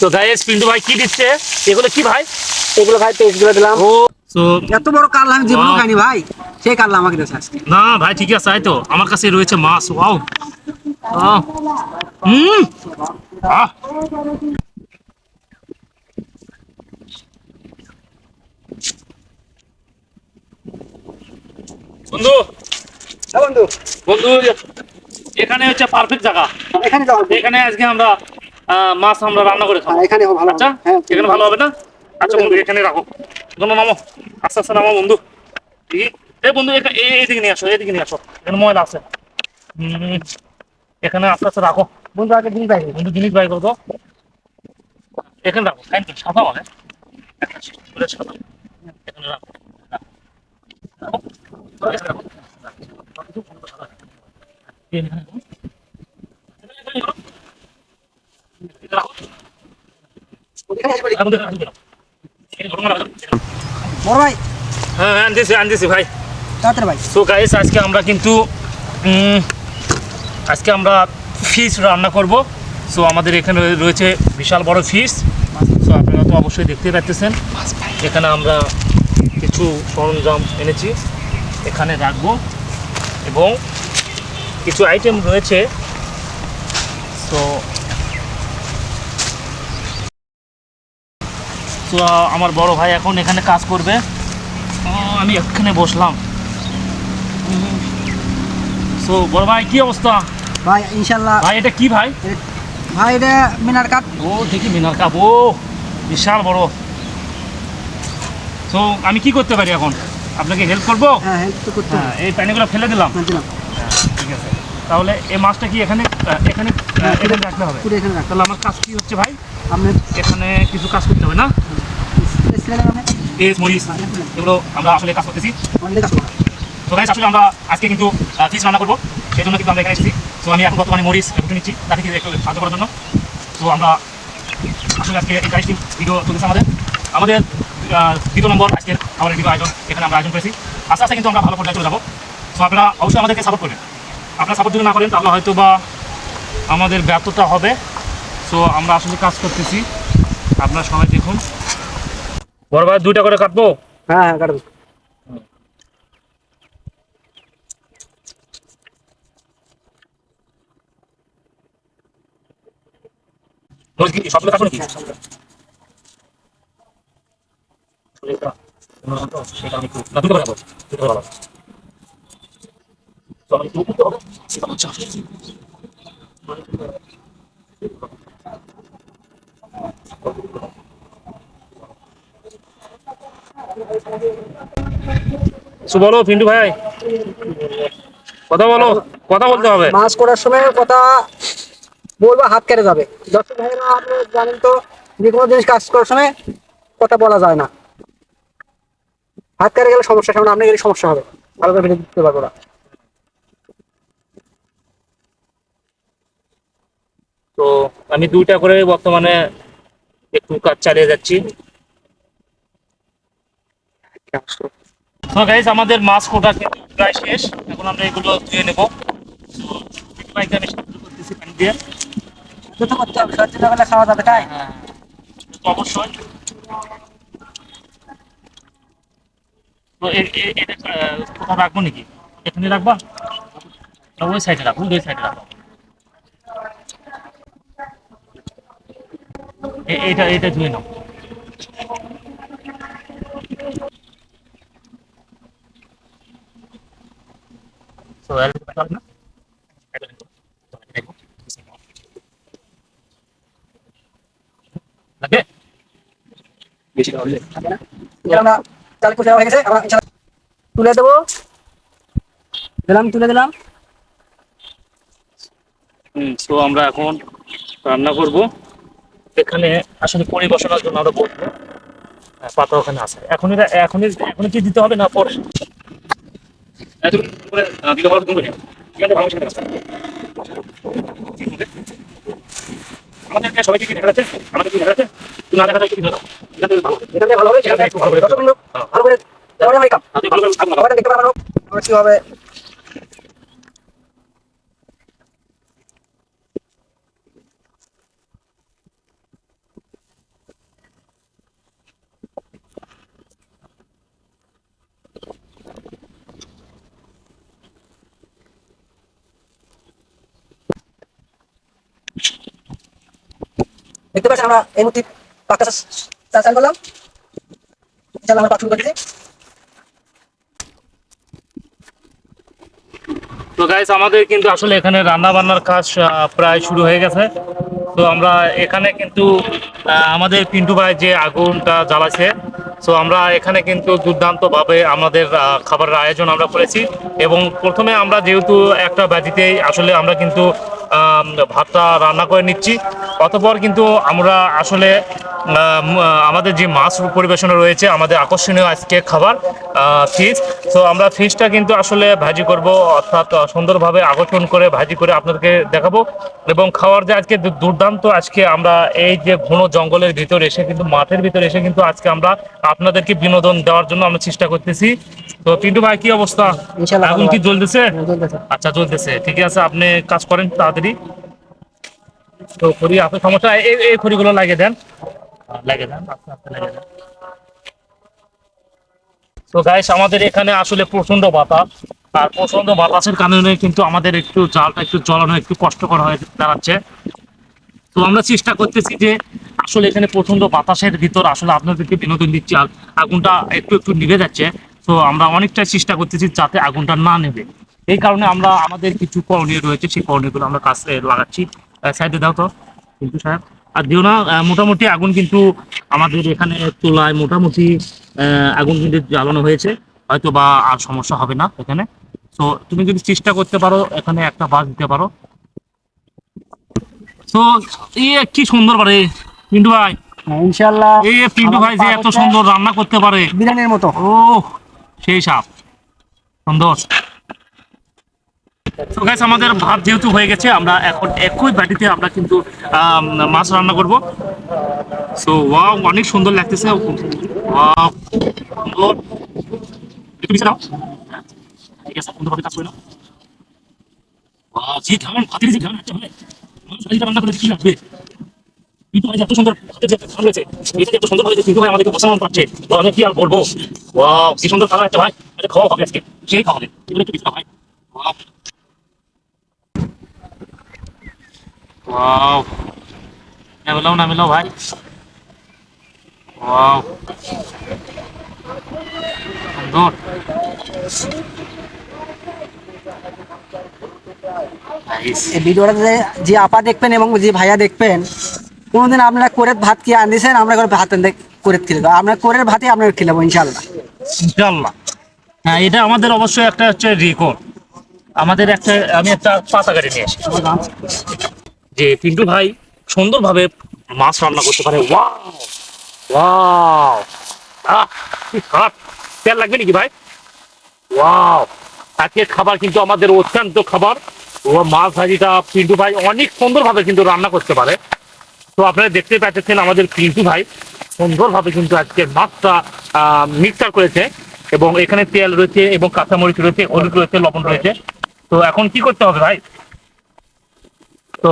তো গাইস পিন্টু ভাই কি দিচ্ছে? এগুলো কি ভাই? এগুলো ভাই দিলাম। ও তো এত বড় কারলা আমি জীবনে খাইনি ভাই। সেই কারলা আমাকে দিয়েছে আজকে। না ভাই ঠিক আছে তাই তো। আমার কাছে রয়েছে মাছ ওয়াও হুম। আহ। বন্ধু। হ্যাঁ বন্ধু। বন্ধু এখানে হচ্ছে পারফেক্ট জায়গা। এখানে এখানে আজকে আমরা মাছ আমরা রান্না করে খাব। হ্যাঁ, এখানে ভালো আচ্ছা হ্যাঁ এখানে ভালো হবে না? আচ্ছা বন্ধু এখানে রাখো। বন্ধু নামো। আস্তে আস্তে নামো বন্ধু। এই- এই বন্ধু এইদিকে নিয়ে আসো এইদিকে নিয়ে আসো। এখানে ময়লা আছে। এখানে আস্তে আস্তে রাখো। বন্ধু আগে দিন পাই বন্ধু জিনিস বাই করো তো। এখানে রাখো খাই তো সাদা করে সাদা এখানে রাখো। রাখো। এখানে রাখো। এখানে রাখো। এখানে রাখো। এখানে রাখো। এখানে আসবে এখন দেখো, এখন দেখো। এখানে ঘটনা রাখো। বড় ভাই। হ্যাঁ হ্যাঁ আনতেছি আনতেছি ভাই। তাড়াতাড়ি ভাই। সো গাইস আজকে আমরা কিন্তু আজকে আমরা ফিশ রান্না করব। সো আমাদের এখানে রয়েছে বিশাল বড় ফিশ সো আপনারা তো অবশ্যই দেখতে পাচ্ছেন এখানে আমরা কিছু সরঞ্জাম এনেছি। এখানে রাখব। এবং কিছু আইটেম রয়েছে। সো তো আমার বড় ভাই এখন এখানে কাজ করবে। আমি এখানে বসলাম। সো বড় ভাই কি অবস্থা? ভাই ইনশাল্লাহ। ভাই এটা কি ভাই? ভাই এটা মিনার কাপ ও দেখি মিনার কাপ ও বিশাল বড়। তো আমি কি করতে পারি এখন? আপনাকে হেল্প করব? হ্যাঁ হেল্প তো করতে হ্যাঁ এই পানিগুলো ফেলে দিলাম। হ্যাঁ, হ্যাঁ, ঠিক আছে। তাহলে এই মাছটা কি এখানে এখানে এখানে রাখতে হবে? তাহলে আমার কাজ কি হচ্ছে ভাই? আপনি এখানে কিছু কাজ করতে হবে না? মরিচ আমরা আসলে কাজ করতেছি। আসলে আমরা আজকে কিন্তু করব। সেই জন্য কিন্তু আমরা এসেছি। তো আমি এখন মরিচ সাহায্য করার জন্য। তো আমরা আসলে আজকে ভিডিও আমাদের। আমাদের দ্বিতীয় নম্বর আজকের আমাদের ভিডিও আয়োজন, এখানে আমরা আয়োজন করেছি। আস্তে আস্তে কিন্তু আমরা ভালো পর্যায়ে চলে যাব। তো আপনারা অবশ্যই আমাদেরকে সাপোর্ট করবেন। আপনারা সাপোর্ট যদি না করেন, তাহলে হয়তো বা আমাদের ব্যর্থতা হবে। সো আমরা আসলে কাজ করতেছি। আপনারা সবাই দেখুন। বড় ভাই দুইটা করে কাটবো? হ্যাঁ হ্যাঁ কাটবো সবগুলো কাটবো নাকি? সেটা আমি একটু না দুটো করে খাব দুটো করে ভালো তো আমি একটু উঠতে হবে সেটা হচ্ছে সো বলো পিন্টু ভাই। কথা বলো কথা বলতে হবে। মাছ করার সময় কথা বলব হাত কেটে যাবে। দর্শক ভাইরা আপনি জানেন তো যে কোনো জিনিস কাজ করার সময় কথা বলা যায় না। হাত কেটে গেলে সমস্যা সামনে আপনার গেলে সমস্যা হবে। ভালো করে ভিডিও দিতে পারব না। তো আমি দুইটা করে বর্তমানে একটু কাজ চালিয়ে যাচ্ছি। তো আমাদের মাছ কোটা কিন্তু প্রায় শেষ। এখন আমরা এগুলো ধুয়ে নেব। তো বাইকে আমি সাহায্য করতেছি পানি দিয়ে। যত করতে হবে সত্যি বেলা খাওয়া যাবে তাই? হ্যাঁ অবশ্যই। তো এটা কোথাও রাখব নাকি? এখানে রাখবা? না ওই সাইডে রাখব ওই সাইডে রাখব। এ- এইটা এইটা ধুয়ে নাও So, আর কিছু ব্যাপার তুলে দেবো দিলাম তুলে দিলাম হুম তো আমরা এখন রান্না করব। এখানে আসলে পরিবেশনার জন্য আমরা বলব হ্যাঁ, পাতা ওখানে আছে। এখন এটা এখন এখন কি দিতে হবে না পরে? করে, দিতে পারো তুমি ঠিক আছে, ভালো সেটা আমাদেরকে সবাইকে কি দেখা যাচ্ছে আমাদের কি দেখা যাচ্ছে তুমি না দেখা যাচ্ছে কি দেখা এটা ভালো হবে ভালো করে ভালো করে ভালো করে দেখতে পারবেন আমরা কীভাবে দেখতে পাচ্ছেন আমরা এই মুহূর্তে পাকটা চা- চালু করলাম। আমরা পাক শুরু করে দিচ্ছি তো গাইস আমাদের কিন্তু আসলে এখানে রান্না বান্নার কাজ প্রায় শুরু হয়ে গেছে। তো আমরা এখানে কিন্তু আমাদের পিন্টু ভাই যে আগুনটা জ্বালাছে তো আমরা এখানে কিন্তু দুর্দান্তভাবে আমাদের খাবারের আয়োজন আমরা করেছি। এবং প্রথমে আমরা যেহেতু একটা ব্যাধিতেই, আসলে আমরা কিন্তু ভাতটা রান্না করে নিচ্ছি। অতপর কিন্তু আমরা আসলে আমাদের যে মাছ পরিবেশনে রয়েছে আমাদের আকর্ষণীয় আজকে খাবার ফিশ তো আমরা ফিশটা কিন্তু আসলে ভাজি করব অর্থাৎ সুন্দরভাবে আকর্ষণ করে ভাজি করে আপনাদেরকে দেখাবো। এবং খাওয়ার যে আজকে দুর্দান্ত আজকে আমরা এই যে ঘন জঙ্গলের ভিতরে এসে কিন্তু মাঠের ভিতরে এসে কিন্তু আজকে আমরা আপনাদেরকে বিনোদন দেওয়ার জন্য আমরা চেষ্টা করতেছি। তো পিন্টু ভাই কি অবস্থা? আগুন কি জ্বলতেছে। আচ্ছা চলতেছে ঠিক আছে আপনি কাজ করেন তাড়াতাড়ি। তো খড়ি আপনার সমস্যা এই এই খড়িগুলো লাগিয়ে দেন। লাগিয়ে দেন আস্তে আস্তে লাগিয়ে দেন। তো গাইস আমাদের এখানে আসলে প্রচণ্ড বাতাস। আর প্রচণ্ড বাতাসের কারণে কিন্তু আমাদের একটু জালটা একটু জ্বলানো একটু কষ্টকর হয়ে দাঁড়াচ্ছে। তো আমরা চেষ্টা করতেছি যে আসলে এখানে প্রচণ্ড বাতাসের ভিতর আসলে আপনাদেরকে বিনোদন দিচ্ছি আর আগুনটা একটু একটু নিভে যাচ্ছে। তো আমরা অনেকটা চেষ্টা করতেছি যাতে আগুনটা না নেবে এই কারণে আমরা আমাদের কিছু করণীয় রয়েছে সেই করণীয়গুলো আমরা কাছে লাগাচ্ছি। সাইডে দাও তো কিন্তু সাহেব। আর দিও না মোটামুটি আগুন কিন্তু আমাদের এখানে চুলায় মোটামুটি আগুন কিন্তু জ্বালানো হয়েছে। হয়তো বা আর সমস্যা হবে না এখানে। তো তুমি যদি চেষ্টা করতে পারো এখানে একটা বাস দিতে পারো। তো ইয়ে কি সুন্দর পারে পিন্টু ভাই। ইনশাল্লাহ এই পিন্টু ভাই যে এত সুন্দর রান্না করতে পারে। বিরিয়ানির মতো। ও সেই সাপ। সুন্দর। তো গাইস আমাদের ভাত যেহেতু হয়ে গেছে, আমরা এখন একই বাটিতে আমরা কিন্তু মাছ রান্না করব। সো ওয়াও অনেক সুন্দর লাগতেছে। রান্না করে কি এত সুন্দর আমাদেরকে বসানো কি আর কি সুন্দর একটা ভাই। খাওয়া হবে আজকে। সেই খাওয়া হবে। এগুলো একটু ভাই ওয়াও নামিলাও নামিলাও ভাই ওয়াও সুন্দর Nice. এই ভিডিওটা যে যে আপা দেখবেন এবং যে ভাইয়া দেখবেন কোনোদিন আপনারা করে ভাত কি আনতেছেন আমরা করে ভাত করে খেলে দেবো আপনার করে ভাতই আপনার খেলাবো ইনশাল্লাহ ইনশাল্লাহ হ্যাঁ এটা আমাদের অবশ্যই একটা হচ্ছে রেকর্ড আমাদের একটা আমি একটা পাতা গাড়ি নিয়ে আসি। যে পিন্টু ভাই সুন্দরভাবে মাছ রান্না করতে পারে। আহ, কি তেল লাগবে নাকি ভাই? ওয়াও। আজকের খাবার কিন্তু আমাদের অত্যন্ত খাবার। ও মাছ ভাজিটা পিন্টু ভাই অনেক সুন্দরভাবে কিন্তু রান্না করতে পারে। তো আপনারা দেখতে পাচ্ছেন আমাদের পিন্টু ভাই সুন্দরভাবে কিন্তু আজকে মাছটা মিক্সার করেছে এবং এখানে তেল রয়েছে এবং কাঁচামরিচ রয়েছে, হলুদ রয়েছে, লবণ রয়েছে। তো এখন কি করতে হবে ভাই? তো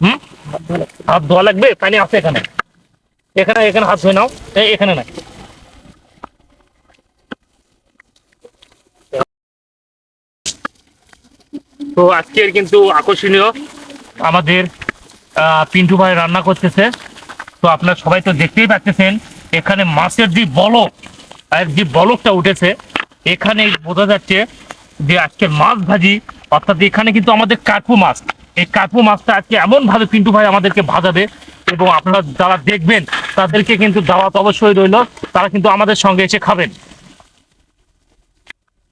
হুম? হাত ধোয়া লাগবে, পানি আছে এখানে। এখানে এখানে হাত ধুয়ে নাও। এখানে নাই। তো আজকের কিন্তু আকর্ষণীয় আমাদের পিন্টু ভাই রান্না করতেছে। তো আপনারা সবাই তো দেখতেই পাচ্ছেন, এখানে মাছের যে বলক, আর যে বলকটা উঠেছে এখানে বোঝা যাচ্ছে যে আজকে মাছ ভাজি, অর্থাৎ এখানে কিন্তু আমাদের কার্পু মাছ। এই কার্পু মাছটা আজকে এমন ভাবে পিন্টু ভাই আমাদেরকে ভাজাবে এবং আপনারা যারা দেখবেন, তাদেরকে কিন্তু দাওয়াত অবশ্যই রইল, তারা কিন্তু আমাদের সঙ্গে এসে খাবেন।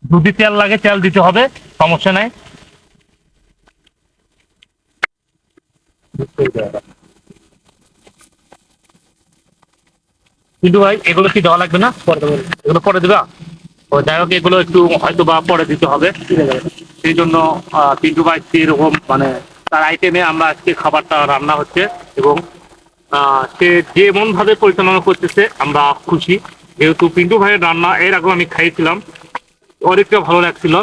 যদি তেল লাগে, তেল দিতে হবে, সমস্যা নাই। কিন্তু ভাই, এগুলো কি দেওয়া লাগবে না? এগুলো পরে দেবা? যাই হোক, এগুলো একটু হয়তো বা পরে দিতে হবে। সেই জন্য পিন্টু ভাই এরকম মানে তার আইটেমে আমরা আজকে খাবারটা রান্না হচ্ছে এবং সে যেমন ভাবে পরিচালনা করতেছে, আমরা খুশি। যেহেতু পিন্টু ভাইয়ের রান্না, এর আগেও আমি খাইছিলাম অনেকটা ভালো লাগছিল।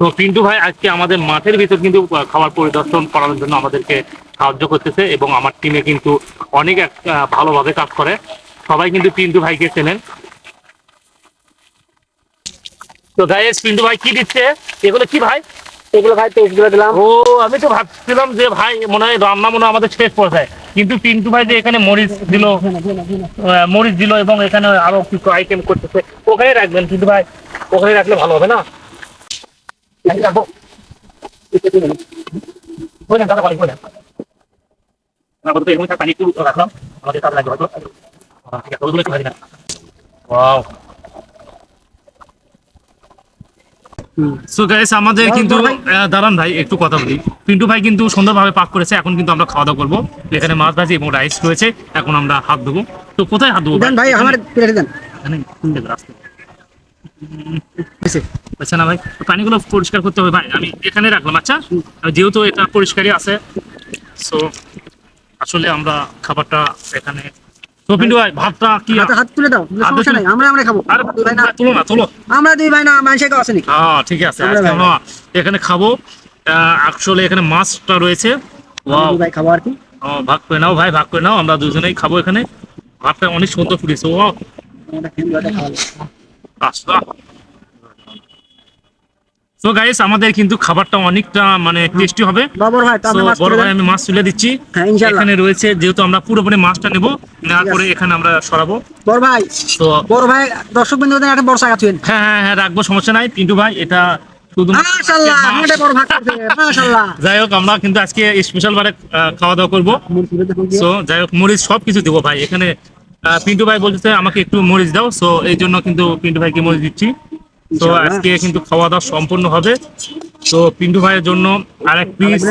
তো পিন্টু ভাই আজকে আমাদের মাঠের ভিতর কিন্তু খাবার পরিদর্শন করানোর জন্য আমাদেরকে সাহায্য করতেছে এবং আমার টিমে কিন্তু অনেক ভালোভাবে কাজ করে। সবাই কিন্তু পিন্টু ভাইকে চেনেন। তো গাইস পিন্টু ভাই কি দিচ্ছে? এগুলো কি ভাই? এগুলো ভাই পেস্ট করে দিলাম ও আমি তো ভাবছিলাম যে ভাই মনে হয় রান্না মনে আমাদের শেষ পর্যায়ে কিন্তু পিন্টু ভাই যে এখানে মরিচ দিল মরিচ দিল এবং এখানে আরও কিছু আইটেম করতেছে ওখানে রাখবেন কিন্তু ভাই ওখানে রাখলে ভালো হবে না রাখব। দাদা, ওই নেন। না, বলতে এরকমই পানি। সো গাইস আমাদের কিন্তু দাঁড়ান ভাই একটু কথা বলি। পিন্টু ভাই কিন্তু সুন্দরভাবে পাক করেছে এখন কিন্তু আমরা খাওয়া দাওয়া করব। এখানে মাছ ভাজি এবং রাইস রয়েছে এখন আমরা হাত ধোবো। তো কোথায় হাত ধোবো ভাই? আমার প্লেটে দেন। আচ্ছা না ভাই পানিগুলো পরিষ্কার করতে হবে ভাই। আমি এখানে রাখলাম আচ্ছা? যেহেতু এটা পরিষ্কারই আছে সো আসলে আমরা খাবারটা এখানে ভাই ভাতটা কি হাত তুলে দাও সমস্যা নাই আমরা আমরা খাব। আরে দুই ভাই না। তুলো না তুলো আমরা দুই ভাই না মানুষের কাছে আসেনি। হ্যাঁ ঠিক আছে আজকে আমরা এখানে খাব। আসলে এখানে মাছটা রয়েছে। ভাই খাব আর কি। ভাগ করে নাও ভাই ভাগ করে নাও আমরা দুজনেই খাব এখানে। ভাতটা অনেক সুন্দর ফুটেছে ও আমরা তো গাইস আমাদের কিন্তু খাবারটা অনেকটা মানে টেস্টি হবে। বড় ভাই আমি মাছ তুলে দিচ্ছি। হ্যাঁ, এখানে রয়েছে যেহেতু আমরা পুরোপুরি মাছটা নেব নেওয়ার পরে এখানে আমরা সরাবো। বড় ভাই তো বড় ভাই দর্শক বিন্দু একটা বড় থুয়েন হ্যাঁ হ্যাঁ হ্যাঁ রাখব সমস্যা নাই। পিন্টু ভাই এটা যাই হোক আমরা কিন্তু আজকে স্পেশাল বারে খাওয়া দাওয়া করব। যাই হোক মরিচ সব কিছু দেবো ভাই। এখানে পিন্টু ভাই বলতেছে আমাকে একটু মরিচ দাও। সো এই জন্য কিন্তু পিন্টু ভাইকে মরিচ দিচ্ছি। তো। আজকে কিন্তু খাওয়া দাওয়া সম্পূর্ণ হবে তো পিন্টু ভাইয়ের জন্য আর এক পিস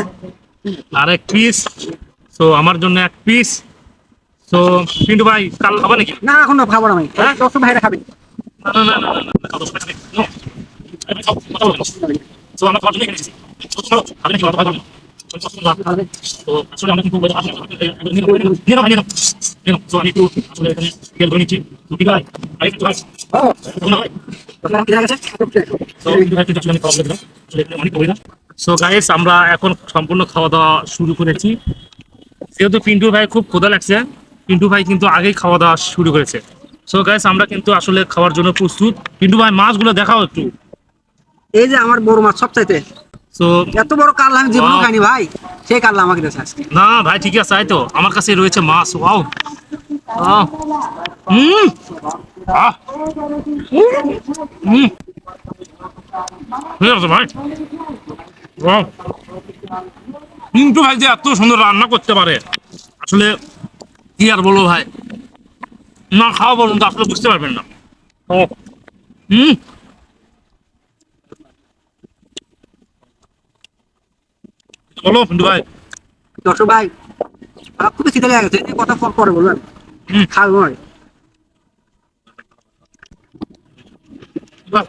আর এক পিস তো আমার জন্য এক পিস তো পিন্টু ভাই কাল হবে নাকি না এখন না খাব না আমি হ্যাঁ? ভাইরা খাবে না না না না না, খাওয়া দাওয়া ভাই, খাও, কথা বলবেন না। তো আমরা খাওয়ার জন্য এখানে এসেছি। তো খাবে নাকি? তো খাবে। তো আসলে আমরা কিন্তু নিয়ে নাও, নিয়ে নাও, নিয়ে নাও। তো আমি একটু আসলে এখানে তেল ধরে নিচ্ছি। So guys, আমরা এখন সম্পূর্ণ খাওয়া দাওয়া শুরু করেছি। যেহেতু পিন্টু ভাই খুব ক্ষুধা লাগছে পিন্টু ভাই কিন্তু আগেই খাওয়া দাওয়া শুরু করেছে। সো গাইস আমরা কিন্তু আসলে খাওয়ার জন্য প্রস্তুত। পিন্টু ভাই মাছগুলো দেখাও একটু। এই যে আমার বড় মাছ সবচাইতে। সো এত বড় কারলা আমি জীবনে খাইনি ভাই। সেই কারলা আমাকে দিয়েছে আজকে। না ভাই ঠিক আছে তাই তো। আমার কাছে রয়েছে মাছ ওয়াও হুম। হুম। ঠিক আছে ভাই ওয়াও ভাই যে এত সুন্দর রান্না করতে পারে আসলে কি আর বলব ভাই? না খাওয়া পর্যন্ত আসলে বুঝতে পারবেন না। ও। হুম। বলো পিন্টু ভাই। দর্শক ভাই খুবই খিদে লেগে গেছে কথা পর পরে বলবেন। হুম। না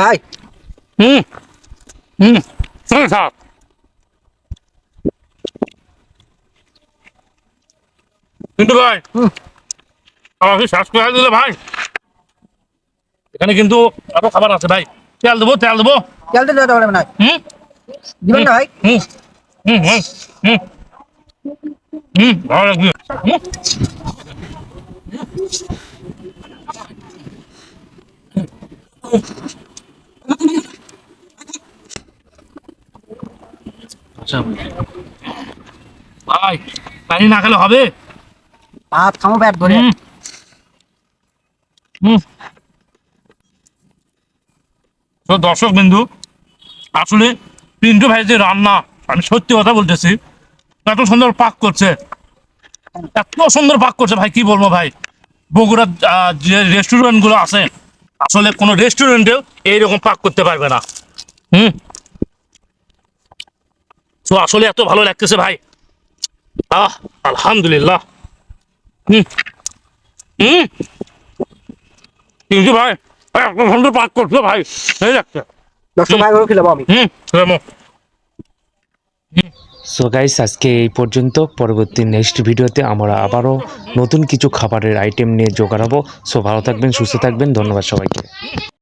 ভাই, হুম হুম থাক কিন্তু ভাই আমাকে শ্বাস করে দিলে ভাই। এখানে কিন্তু আরও খাবার আছে ভাই। তেল দেবো তেল দেবো। তেলতে দিতে পারবেন না। হুম? দিবেন না ভাই? হুম। হুম হুম হুম। হুম ভালো লাগবে। হুম। আচ্ছা ভাই। পানি না খেলে হবে? ভাত খামো ব্যাট ধরে। হুম। হুম। তো দর্শক বিন্দু, আসলে পিন্টু ভাই যে রান্না, আমি সত্যি কথা বলতেছি, এত সুন্দর পাক করছে। এত সুন্দর পাক করছে ভাই, কি বলব ভাই? বগুড়ার যে রেস্টুরেন্টগুলো আছে, আসলে কোনো রেস্টুরেন্টেও এইরকম পাক করতে পারবে না। হুম? তো আসলে এত ভালো লাগতেছে ভাই। আহ, আলহামদুলিল্লাহ। হুম? হুম? কিন্তু ভাই সুন্দর পাক করছ ভাই। এই লাগছে দশটা ভাই করে খেলাবো আমি। হুম রেমো সো গাইস আজকে এই পর্যন্ত। পরবর্তী নেক্সট ভিডিওতে আমরা আবারও নতুন কিছু খাবারের আইটেম নিয়ে জোগাড়াবো সো ভালো থাকবেন সুস্থ থাকবেন। ধন্যবাদ সবাইকে।